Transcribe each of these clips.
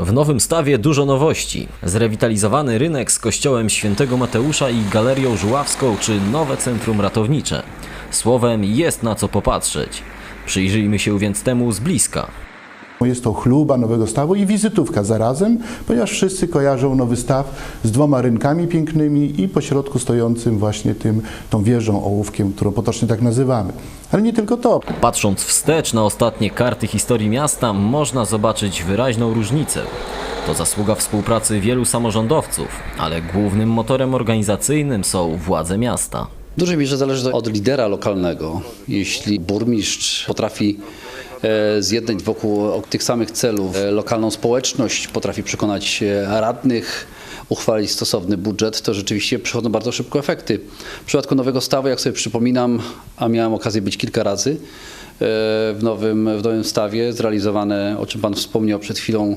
W Nowym Stawie dużo nowości. Zrewitalizowany rynek z kościołem Świętego Mateusza i galerią żuławską czy nowe centrum ratownicze. Słowem jest na co popatrzeć. Przyjrzyjmy się więc temu z bliska. Jest to chluba Nowego Stawu i wizytówka zarazem, ponieważ wszyscy kojarzą Nowy Staw z dwoma rynkami pięknymi i pośrodku stojącym właśnie tym, tą wieżą ołówkiem, którą potocznie tak nazywamy. Ale nie tylko to. Patrząc wstecz na ostatnie karty historii miasta, można zobaczyć wyraźną różnicę. To zasługa współpracy wielu samorządowców, ale głównym motorem organizacyjnym są władze miasta. W dużej mierze zależy od lidera lokalnego. Jeśli burmistrz potrafi e, zjednać wokół tych samych celów e, lokalną społeczność, potrafi przekonać e, radnych, uchwalić stosowny budżet, to rzeczywiście przychodzą bardzo szybko efekty. W przypadku Nowego Stawu, jak sobie przypominam, a miałem okazję być kilka razy w Nowym, w nowym Stawie, zrealizowane, o czym Pan wspomniał przed chwilą,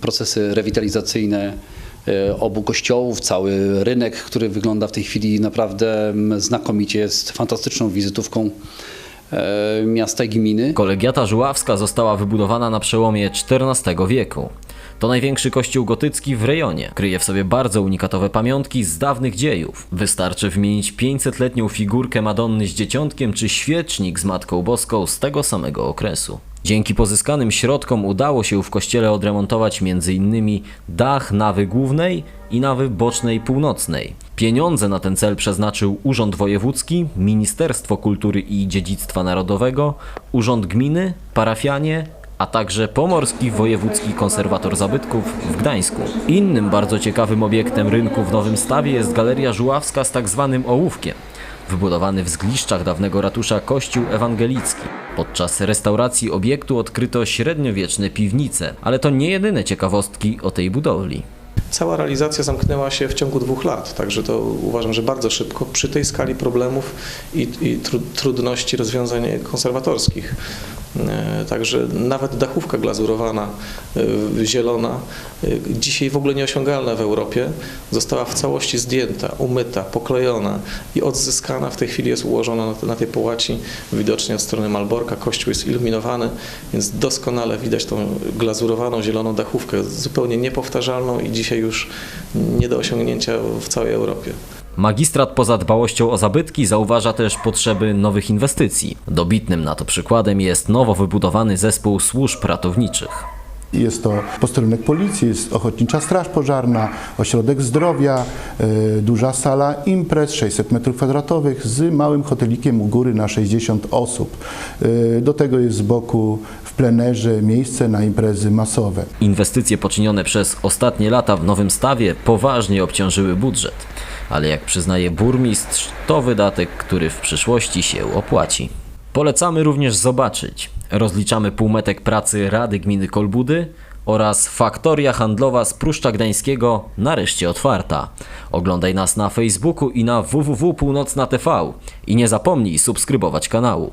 procesy rewitalizacyjne obu kościołów, cały rynek, który wygląda w tej chwili naprawdę mm, znakomicie, jest fantastyczną wizytówką e, miasta i gminy. Kolegiata Żuławska została wybudowana na przełomie XIV wieku. To największy kościół gotycki w rejonie. Kryje w sobie bardzo unikatowe pamiątki z dawnych dziejów. Wystarczy wymienić 500-letnią figurkę Madonny z dzieciątkiem czy świecznik z Matką Boską z tego samego okresu. Dzięki pozyskanym środkom udało się w kościele odremontować m.in. dach nawy głównej i nawy bocznej północnej. Pieniądze na ten cel przeznaczył Urząd Wojewódzki, Ministerstwo Kultury i Dziedzictwa Narodowego, Urząd Gminy, parafianie, a także Pomorski Wojewódzki Konserwator Zabytków w Gdańsku. Innym bardzo ciekawym obiektem rynku w Nowym Stawie jest Galeria Żuławska z tak zwanym ołówkiem. Wybudowany w zgliszczach dawnego ratusza kościół ewangelicki. Podczas restauracji obiektu odkryto średniowieczne piwnice, ale to nie jedyne ciekawostki o tej budowli. Cała realizacja zamknęła się w ciągu dwóch lat, także to uważam, że bardzo szybko przy tej skali problemów i, i tru, trudności rozwiązań konserwatorskich. E, Także nawet dachówka glazurowana, e, zielona, e, dzisiaj w ogóle nieosiągalna w Europie, została w całości zdjęta, umyta, poklejona i odzyskana. W tej chwili jest ułożona na, na tej połaci, widocznie od strony Malborka. Kościół jest iluminowany, więc doskonale widać tą glazurowaną, zieloną dachówkę, zupełnie niepowtarzalną i dzisiaj już nie do osiągnięcia w całej Europie. Magistrat poza dbałością o zabytki zauważa też potrzeby nowych inwestycji. Dobitnym na to przykładem jest nowo wybudowany zespół służb ratowniczych. Jest to posterunek policji, jest ochotnicza straż pożarna, ośrodek zdrowia, e, duża sala imprez, 600 m2 z małym hotelikiem u góry na 60 osób. E, Do tego jest z boku w plenerze miejsce na imprezy masowe. Inwestycje poczynione przez ostatnie lata w Nowym Stawie poważnie obciążyły budżet. Ale jak przyznaje burmistrz, to wydatek, który w przyszłości się opłaci. Polecamy również zobaczyć. Rozliczamy półmetek pracy Rady Gminy Kolbudy oraz faktoria handlowa z Pruszcza Gdańskiego nareszcie otwarta. Oglądaj nas na Facebooku i na www.północna.tv i nie zapomnij subskrybować kanału.